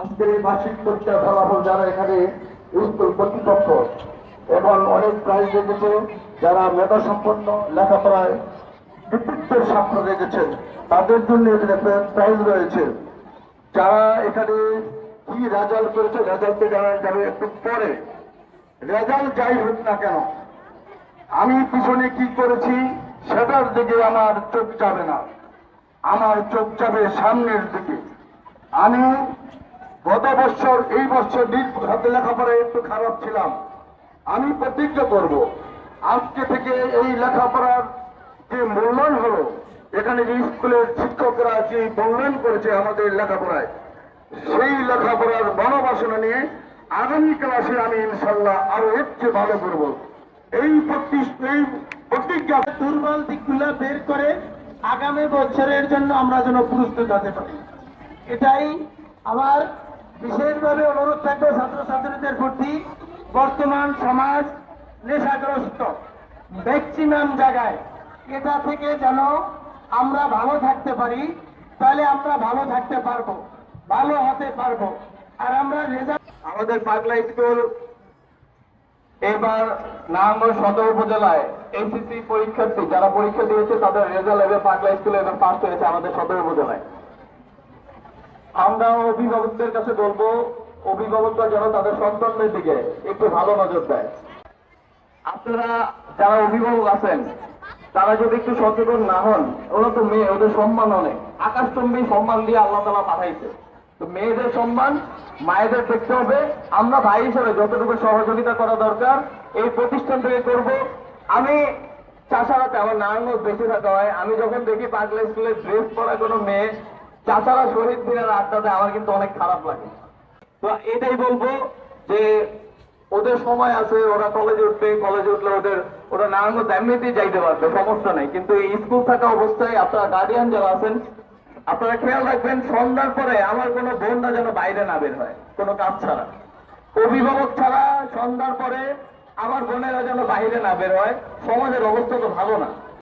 আজকের এই বার্ষিক পরীক্ষার ফলাফল যারা এখানে স্কুল কর্তৃপক্ষ এবং অনেক প্রাইজ রেখেছে, যারা মেধা সম্পন্ন লেখাপড়ায় কৃতিত্বের স্বাক্ষর রেখেছেন, তাদের জন্য এখানে প্রাইজ রয়েছে। যারা এখানে কি রেজাল্ট করেছে রেজাল্টে যারা যাবে একটু পরে। রেজাল্ট যাই হোক না কেন, আমি পিছনে কি করেছি সেটার দিকে আমার চোখ যাবে না। আমার চোখ যাবে সামনের দিকে। আমি গত বছর, এই বছর নিজ হাতে লেখাপড়ায় একটু খারাপ ছিলাম। আমি প্রতিজ্ঞা করব, আজকে থেকে এই লেখাপড়ার যে মূল্যায়ন হলো, এখানে যে স্কুলের শিক্ষকরা যে মূল্যায়ন করেছে আমাদের লেখাপড়ায়, সেই লেখাপড়ার বনবাসনা নিয়ে আগামী ক্লাসে আমি ইনশাল্লাহ আরও একটু ভালো করব। এই এই প্রতিজ্ঞা দুর্বল দিকগুলো বের করে আগামী বছরের জন্য আমরা যেন প্রস্তুত হতে পারি। এটাই আমার বিশেষভাবে অনুরোধ থাকবে ছাত্রছাত্রীদের প্রতি বর্তমান সমাজ নেশাগ্রস্ত ম্যাক্সিমাম জায়গায় এটা থেকে যেন আমরা ভালো থাকতে পারি, তাহলে আমরা ভালো থাকতে পারব, ভালো হতে পারব। আর আমরা আমাদের পাগলা স্কুল এবার নারায়ণগঞ্জ সদর উপজেলায় এসিসি পরীক্ষার্থী, যারা পরীক্ষা দিয়েছে, তাদের রেজাল্ট এবার পাগলা স্কুলে এবার পাস হয়েছে আমাদের সদর উপজেলায়। আমরা অভিভাবকদের কাছে বলব, অভিভাবকরা যেন তাদের সন্তানদের দিকে একটু ভালো নজর দেয়। আপনারা যারা অভিভাবক আছেন, তারা যদি একটু সচেতন না হন, ওরা তো মেয়ে, ওদের সম্মান অনেক। আকাশচম্বী সম্মান দিয়ে আল্লাহ তালা পাঠাইছে। তো মেয়েদের সম্মান মায়েদের দেখতে হবে। আমরা ভাই হিসেবে যতটুকু সহযোগিতা করা দরকার, এই প্রতিষ্ঠান থেকে করব। আমি চাষারাতে আমার নারায়ণগঞ্জ বেঁচে থাকা হয়। আমি যখন দেখি পাগলা স্কুলে ড্রেস পরা কোনো মেয়ে চাষারা শহীদ দিনের আড্ডাতে আমার কিন্তু অনেক খারাপ লাগে। তো এটাই বলব যে, ওদের সময় আছে, ওরা কলেজে উঠবে কলেজে উঠলে ওদের, ওরা নারায়ণগঞ্জ এমনিতেই যাইতে পারবে, সমস্যা নেই। কিন্তু এই স্কুল থাকা অবস্থায় আপনারা গার্ডিয়ান যারা আছেন, আপনারা খেয়াল রাখবেন, সন্ধ্যার পরে আমার কোনো বোনরা যেন বাইরে না বের হয়, কোনো কাজ ছাড়া। অভিভাবক ছাড়া সন্ধ্যার পরে আমার বোনেরা যেন বাইরে না বের হয়, সমাজের অবস্থা তো ভালো না।